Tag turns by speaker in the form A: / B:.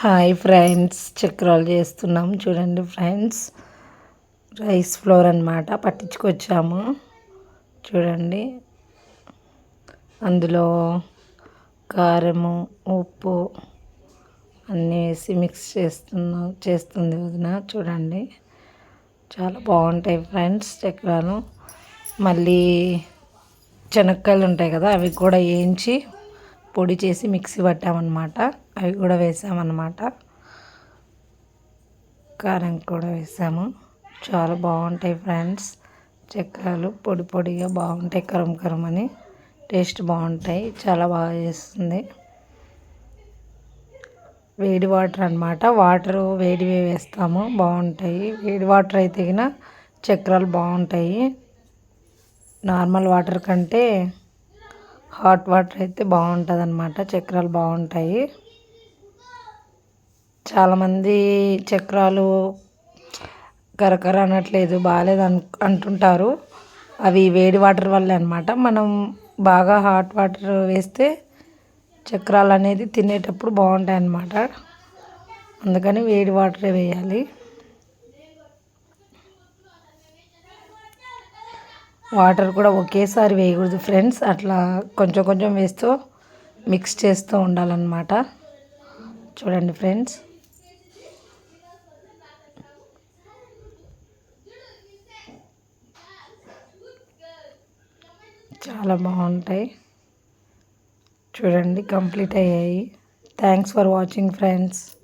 A: Hi friends చక్రాలు చేస్తున్నాం. చూడండి ఫ్రెండ్స్ రైస్ ఫ్లోర్ అనమాట పట్టించుకొచ్చాము. చూడండి. అందులో కారము ఉప్పు అన్నీ వేసి మిక్స్ చేస్తున్నాం చేస్తుంది వదిన. చూడండి. చాలా బాగుంటాయి ఫ్రెండ్స్ చక్రాలు. మళ్ళీ శనక్కాయలు ఉంటాయి కదా అవి కూడా వేయించి పొడి చేసి మిక్సీ పట్టామన్నమాట. అవి కూడా వేసామన్నమాట. కారం కూడా వేసాము. చాలా బాగుంటాయి ఫ్రెండ్స్. చక్రాలు పొడి పొడిగా బాగుంటాయి కరం కరం అని. టేస్ట్ బాగుంటాయి. చాలా బాగా చేస్తుంది. వేడి వాటర్ అనమాట వాటర్ వేడి వేస్తాము. బాగుంటాయి. వేడి వాటర్ అయితే చక్రాలు బాగుంటాయి. నార్మల్ వాటర్ కంటే హాట్ వాటర్ అయితే బాగుంటుంది అనమాట చక్రాలు బాగుంటాయి. చాలామంది చక్రాలు కరకర అనట్లేదు బాగాలేదు అను అంటుంటారు. అవి వేడి వాటర్ వల్ల అనమాట మనం బాగా హాట్ వాటర్ వేస్తే చక్రాలు అనేది తినేటప్పుడు బాగుంటాయి అన్నమాట అందుకని వేడి వాటరే వేయాలి. వాటర్ కూడా ఒకేసారి వేయకూడదు ఫ్రెండ్స్. అట్లా కొంచెం కొంచెం వేస్తూ మిక్స్ చేస్తూ ఉండాలన్నమాట. చూడండి ఫ్రెండ్స్. చాలా బాగుంటాయి. చూడండి కంప్లీట్ అయ్యాయి. Thanks for watching friends